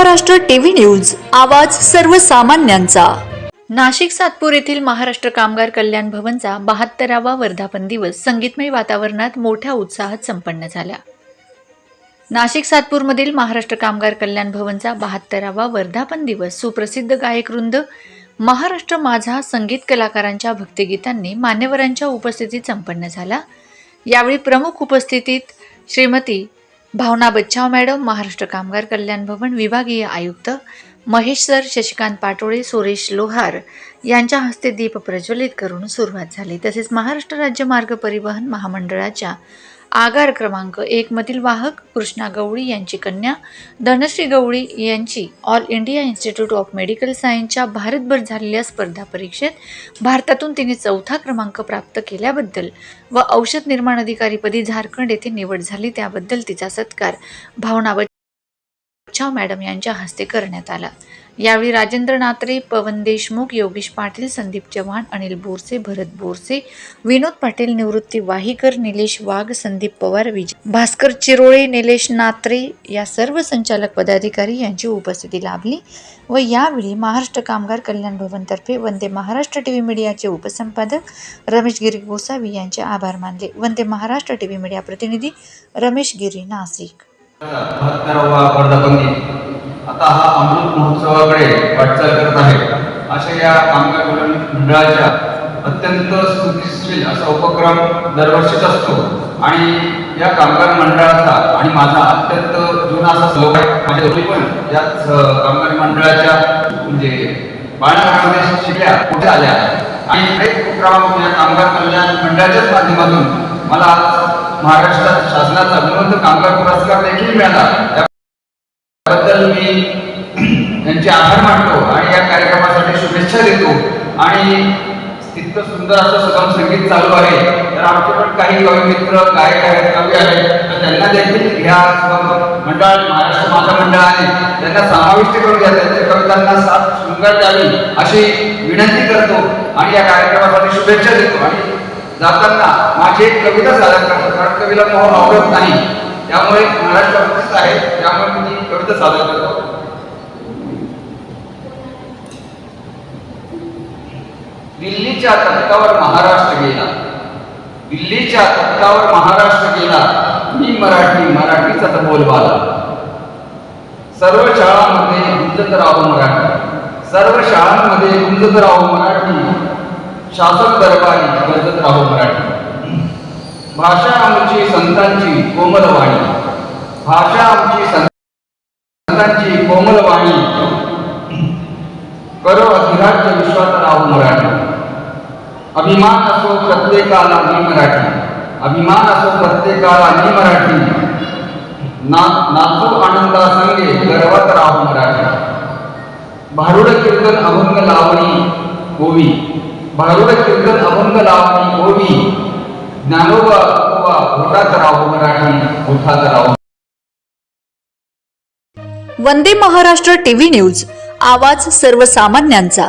Maharashtra TV news आवाज सर्वसामान्यांचा. नाशिक सातपूर येथील महाराष्ट्र कामगार कल्याण भवनचा बहात्तरावा वर्धापन दिवस संगीतमय वातावरणात मोठ्या उत्साहात संपन्न झाला. नाशिक सातपूरमधील महाराष्ट्र कामगार कल्याण भवनचा बहात्तरावा वर्धापन दिवस सुप्रसिद्ध गायकवृंद महाराष्ट्र माझा संगीत कलाकारांच्या भक्तिगीतांनी मान्यवरांच्या उपस्थितीत संपन्न झाला. यावेळी प्रमुख उपस्थितीत श्रीमती भावना बच्चाव मॅडम महाराष्ट्र कामगार कल्याण भवन विभागीय आयुक्त महेश सर शशिकांत पाटोळे सुरेश लोहार यांच्या हस्ते दीप प्रज्वलित करून सुरुवात झाली. तसेच महाराष्ट्र राज्य मार्ग परिवहन महामंडळाच्या आगार क्रमांक एकमधील वाहक कृष्णा गवळी यांची कन्या धनश्री गवळी यांची All India Institute of Medical सायन्सच्या भारतभर झालेल्या स्पर्धा परीक्षेत भारतातून तिने चौथा क्रमांक प्राप्त केल्याबद्दल व औषध निर्माण अधिकारीपदी झारखंड येथे निवड झाली त्याबद्दल तिचा सत्कार. भावना बच्चाव मॅडम यांच्या हस्ते करण्यात आला. यावेळी राजेंद्र नात्रे पवन देशमुख योगेश पाटील संदीप चव्हाण अनिल बोरसे भरत बोरसे विनोद पाटील निवृत्ती वाहीकर निलेश वाघ संदीप पवार विजय भास्कर चिरोळे निलेश नात्रे या सर्व संचालक पदाधिकारी यांची उपस्थिती लाभली व यावेळी महाराष्ट्र कामगार कल्याण भवनतर्फे वंदे महाराष्ट्र टीव्ही मीडियाचे उपसंपादक रमेश गिरी गोसावी यांचे आभार मानले. वंदे महाराष्ट्र टीव्ही मीडिया प्रतिनिधी रमेश गिरी नाशिक बहात्तरावा वर्धापन दिन आता हा अमृत महोत्सवाकडे वाटचाल करत आहे त्या कामगार कल्याण मंडळाच्या अत्यंत स्तुतीशील असा उपक्रम दरवर्षीच असतो. आणि या कामगार मंडळाचा आणि माझा अत्यंत जुना असा सहभाग आहे. माझ्या दोन्ही पण याच कामगार मंडळाच्या म्हणजे बाळामध्ये शिकल्या कुठे आल्या. आणि अनेक उपक्रम या कामगार कल्याण मंडळाच्याच माध्यमातून मला आज महाराष्ट्र शासनाचा विनोद कामगार पुरस्कार देखील मिळाला. त्याबद्दल मी त्यांचे आभार मानतो. आणि या कार्यक्रमासाठी आणि तितकं सुंदर असं सुगम संगीत चालू आहे. तर आमचे पण काही कवी मित्र गायक आहेत कवी आहेत. तर त्यांना देखील ह्या मंडळ महाराष्ट्र माझा मंडळ आहे. त्यांना समाविष्ट करून घ्या. त्यांच्या कवितांना साथ शृंगार द्यावी अशी विनंती करतो आणि या कार्यक्रमासाठी शुभेच्छा देतो. आणि जाताना माझी एक कविता सादर करतो. कारण कवीला मोह आवडत नाही. त्यामुळे महाराष्ट्रात आहे. त्यामुळे मी कविता सादर करतो. दिल्लीच्या तख्तावर महाराष्ट्र गेला. दिल्लीच्या तख्तावर महाराष्ट्र गेला. मी मराठी मराठीचा तर बोलबाला. सर्व शाळांमध्ये गुंजत राहो मराठी. सर्व शाळांमध्ये गुंजत राहो मराठी. शासक दरबारी गरजत राहो मराठी. भाषा आमची संतांची कोमलवाणी. भाषा आमची संतांची कोमलवाणी. करो अधिराज्य विश्वात राहो मराठी. अभिमान असो प्रत्येकाला मी मराठी. अभिमान असो प्रत्येकाला मी मराठी. ना नाचू आनंदा संगे गर्वत राहो मराठी. भारुड कीर्तन अभंग लावणी ओवी. भारुड कीर्तन अभंग लावणी ओवी. ज्ञानोबा तुकोबा होठात राहो मराठी होठात राहो वंदे महाराष्ट्र टीव्ही न्यूज. आवाज सर्वसामान्यांचा.